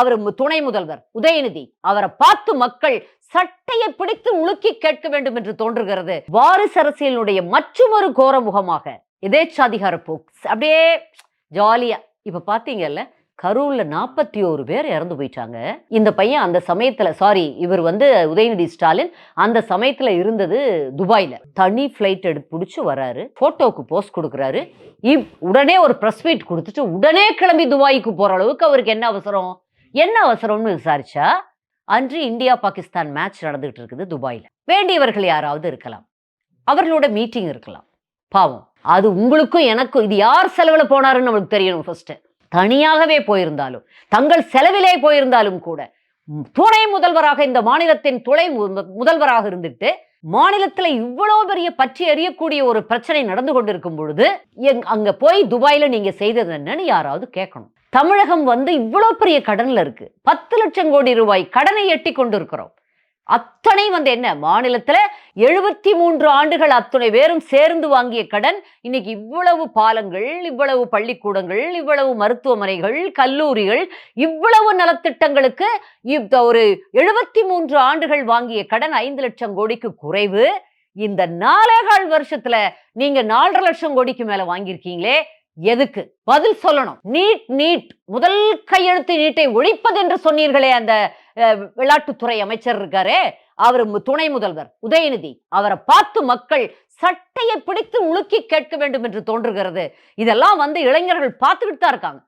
அவர் துணை முதல்வர் உதயநிதி அவரை பார்த்து மக்கள் சட்டையை பிடித்து உலுக்கி கேட்க வேண்டும் என்று தோன்றுகிறது. வாரிசு அரசியலினுடைய மற்றொரு கோர முகமாக எதேச்சாதிகார போக்ஸ். அப்படியே ஜாலியா இப்ப பாத்தீங்கல்ல கரூர்ல நாற்பத்தி ஓரு பேர் இறந்து போயிட்டாங்க. இந்த பையன் அந்த சமயத்துல சாரி இவர் வந்து உதயநிதி ஸ்டாலின் அந்த சமயத்துல இருந்தது துபாயில. தனி ஃப்ளைட் எடுத்து பிடிச்சி வராரு போட்டோவுக்கு போஸ்ட் கொடுக்குறாரு. இப் உடனே ஒரு ப்ரெஸ் மீட் கொடுத்துட்டு உடனே கிளம்பி துபாய்க்கு போற அளவுக்கு அவருக்கு என்ன அவசரம்? என்ன அவசரம்னு விசாரிச்சா? அன்று இந்தியா பாகிஸ்தான் மேட்ச் நடந்துகிட்டு இருக்குது துபாயில. வேண்டியவர்கள் யாராவது இருக்கலாம். அவர்களோட மீட்டிங் இருக்கலாம். பாவம். அது உங்களுக்கும் எனக்கும் இது யார் செலவுல போனாருன்னு நம்மளுக்கு தெரியணும் ஃபர்ஸ்ட் தனியாகவே போயிருந்தாலும் தங்கள் செலவிலே போயிருந்தாலும் கூட துணை முதல்வராக இந்த மாநிலத்தின் துணை மு- முதல்வராக இருந்துட்டு மாநிலத்துல இவ்வளவு பெரிய பற்றி எறியக்கூடிய ஒரு பிரச்சனை நடந்து கொண்டிருக்கும் பொழுது எங்- அங்க போய் துபாயில நீங்க செய்தது என்னன்னு யாராவது கேட்கணும். தமிழகம் வந்து இவ்வளோ பெரிய கடனில் இருக்கு. பத்து லட்சம் கோடி ரூபாய் கடனை எட்டி கொண்டிருக்கிறோம். அத்தனை வந்து என்ன? மாநிலத்தில் எழுபத்தி மூன்று ஆண்டுகள் அத்தனை பேரும் சேர்ந்து வாங்கிய கடன். இன்னைக்கு இவ்வளவு பாலங்கள் இவ்வளவு பள்ளிக்கூடங்கள் இவ்வளவு மருத்துவமனைகள் கல்லூரிகள் இவ்வளவு நலத்திட்டங்களுக்கு ஒரு எழுபத்தி மூன்று ஆண்டுகள் வாங்கிய கடன் ஐந்து லட்சம் கோடிக்கு குறைவு. இந்த நாலேகால் வருஷத்துல நீங்க நாலரை லட்சம் கோடிக்கு மேல வாங்கியிருக்கீங்களே. எதுக்கு? பதில் சொல்லணும். NEET NEET. முதல் கையெழுத்து நீட்டை ஒழிப்பது என்று சொன்னீர்களே அந்த அஹ், விளையாட்டுத்துறை அமைச்சர் இருக்காரே அவர் துணை முதல்வர் உதயநிதி. அவரை பார்த்து மக்கள் சட்டையை பிடித்து உலுக்கி கேட்க வேண்டும் என்று தோன்றுகிறது. இதெல்லாம் வந்து இளைஞர்கள் பார்த்துக்கிட்டு தான் இருக்காங்க.